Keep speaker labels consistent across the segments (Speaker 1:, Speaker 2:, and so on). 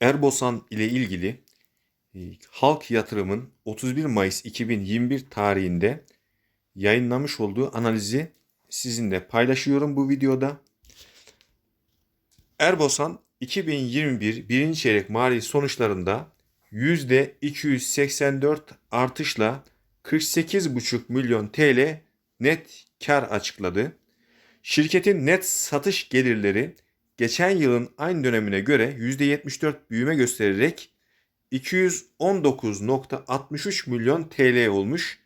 Speaker 1: Erbosan ile ilgili e, Halk Yatırım'ın 31 Mayıs 2021 tarihinde yayınlamış olduğu analizi sizinle paylaşıyorum bu videoda. Erbosan 2021 birinci çeyrek mali sonuçlarında %284 artışla 48,5 milyon TL net kar açıkladı. Şirketin net satış gelirleri geçen yılın aynı dönemine göre %74 büyüme göstererek 219.63 milyon TL olmuş.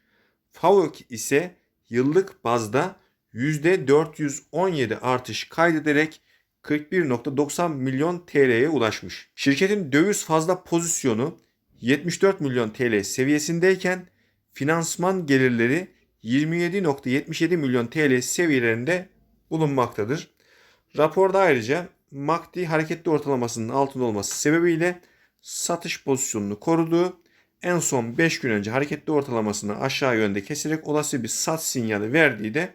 Speaker 1: FAVÖK ise yıllık bazda %417 artış kaydederek 41.90 milyon TL'ye ulaşmış. Şirketin döviz fazla pozisyonu 74 milyon TL seviyesindeyken finansman gelirleri 27.77 milyon TL seviyelerinde bulunmaktadır. Raporda ayrıca MACD hareketli ortalamasının altında olması sebebiyle satış pozisyonunu koruduğu, en son 5 gün önce hareketli ortalamasını aşağı yönde keserek olası bir sat sinyali verdiği de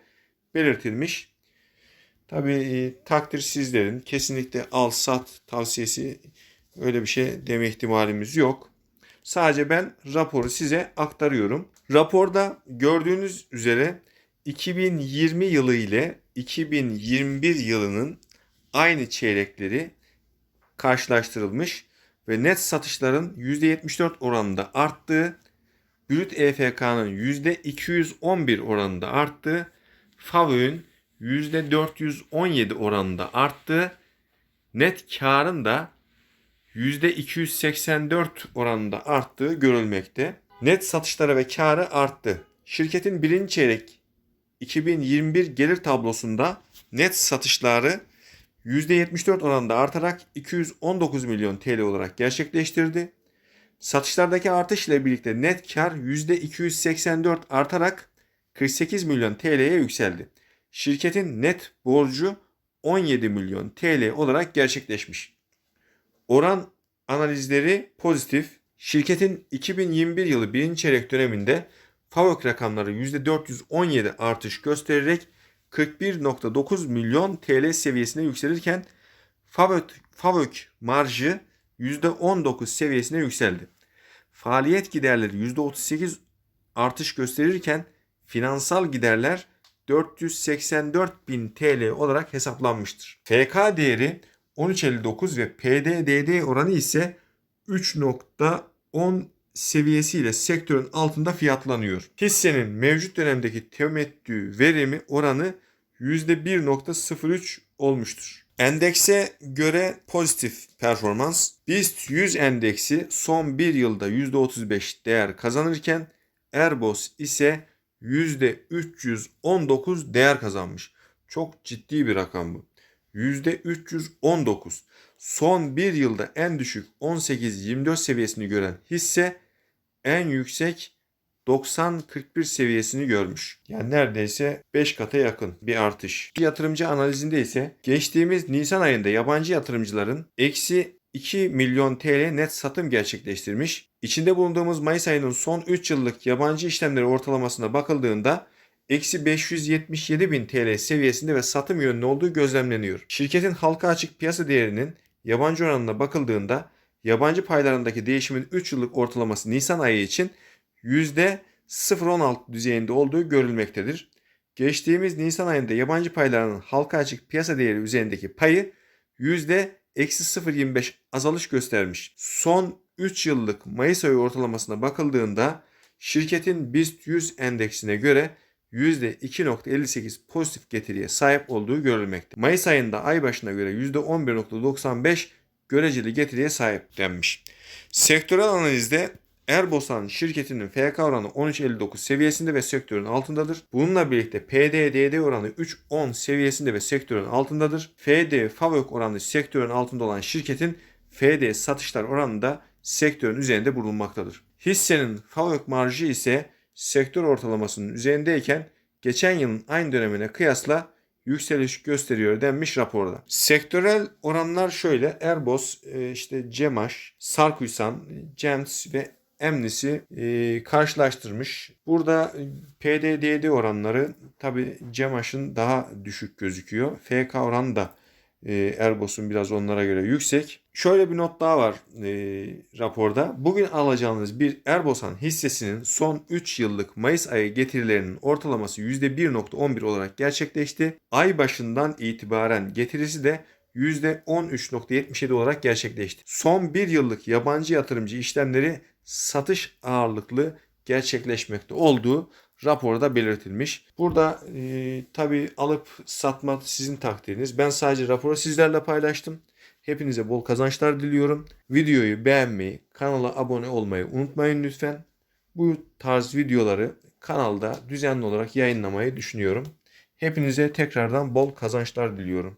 Speaker 1: belirtilmiş. Tabi e, takdir sizlerin kesinlikle al sat tavsiyesi öyle bir şey deme ihtimalimiz yok. Sadece ben raporu size aktarıyorum. Raporda gördüğünüz üzere 2020 yılı ile 2021 yılının aynı çeyrekleri karşılaştırılmış ve net satışların %74 oranında arttığı, brüt EFK'nın %211 oranında arttığı, FAVÖ'nün %417 oranında arttığı, net karın da %284 oranında arttığı görülmekte. Net satışları ve karı arttı. Şirketin birinci çeyrek 2021 gelir tablosunda net satışları %74 oranında artarak 219 milyon TL olarak gerçekleştirdi. Satışlardaki artış ile birlikte net kar %284 artarak 48 milyon TL'ye yükseldi. Şirketin net borcu 17 milyon TL olarak gerçekleşmiş. Oran analizleri pozitif. Şirketin 2021 yılı birinci çeyrek döneminde FAVÖK rakamları %417 artış göstererek 41.9 milyon TL seviyesine yükselirken FAVÖK, FAVÖK marjı %19 seviyesine yükseldi. Faaliyet giderleri %38 artış gösterirken finansal giderler 484 bin TL olarak hesaplanmıştır. FK değeri 13.59 ve PDDD oranı ise 3.10 seviyesiyle sektörün altında fiyatlanıyor. Hissenin mevcut dönemdeki temettü verimi oranı %1.03 olmuştur. Endekse göre pozitif performans. BIST 100 endeksi son bir yılda %35 değer kazanırken Erbos ise %319 değer kazanmış. Çok ciddi bir rakam bu. %319. Son bir yılda en düşük 18-24 seviyesini gören hisse en yüksek 90-41 seviyesini görmüş. Yani neredeyse 5 kata yakın bir artış. Yatırımcı analizinde ise geçtiğimiz Nisan ayında yabancı yatırımcıların eksi 2 milyon TL net satım gerçekleştirmiş. İçinde bulunduğumuz Mayıs ayının son 3 yıllık yabancı işlemleri ortalamasına bakıldığında eksi 577 bin TL seviyesinde ve satım yönlü olduğu gözlemleniyor. Şirketin halka açık piyasa değerinin yabancı oranına bakıldığında yabancı paylarındaki değişimin 3 yıllık ortalaması Nisan ayı için %0.16 düzeyinde olduğu görülmektedir. Geçtiğimiz Nisan ayında yabancı paylarının halka açık piyasa değeri üzerindeki payı %0.25 azalış göstermiş. Son 3 yıllık Mayıs ayı ortalamasına bakıldığında şirketin BIST 100 endeksine göre %2.58 pozitif getiriye sahip olduğu görülmekte. Mayıs ayında ay başına göre %11.95 göreceli getiriye sahip denmiş. Sektörel analizde Erbosan şirketinin FK oranı 13.59 seviyesinde ve sektörün altındadır. Bununla birlikte PDDD oranı 3.10 seviyesinde ve sektörün altındadır. FD FAVÖK oranı sektörün altında olan şirketin FD satışlar oranı da sektörün üzerinde bulunmaktadır. Hissenin FAVÖK marjı ise sektör ortalamasının üzerindeyken geçen yılın aynı dönemine kıyasla yükseliş gösteriyor denmiş raporda. Sektörel oranlar şöyle. Erbos, e, işte Cemaş, Sarkuysan, Cems ve Emnis'i e, karşılaştırmış. Burada PDDD oranları tabi Cemaş'ın daha düşük gözüküyor. FK oranı da E, Erbos'un biraz onlara göre yüksek. Şöyle bir not daha var e, raporda. Bugün alacağınız bir Erbosan hissesinin son 3 yıllık Mayıs ayı getirilerinin ortalaması %1.11 olarak gerçekleşti. Ay başından itibaren getirisi de %13.77 olarak gerçekleşti. Son 1 yıllık yabancı yatırımcı işlemleri satış ağırlıklı gerçekleşmekte olduğu raporda belirtilmiş. Burada e, tabi alıp satma sizin takdiriniz. Ben sadece raporu sizlerle paylaştım. Hepinize bol kazançlar diliyorum. Videoyu beğenmeyi, kanala abone olmayı unutmayın lütfen. Bu tarz videoları kanalda düzenli olarak yayınlamayı düşünüyorum. Hepinize tekrardan bol kazançlar diliyorum.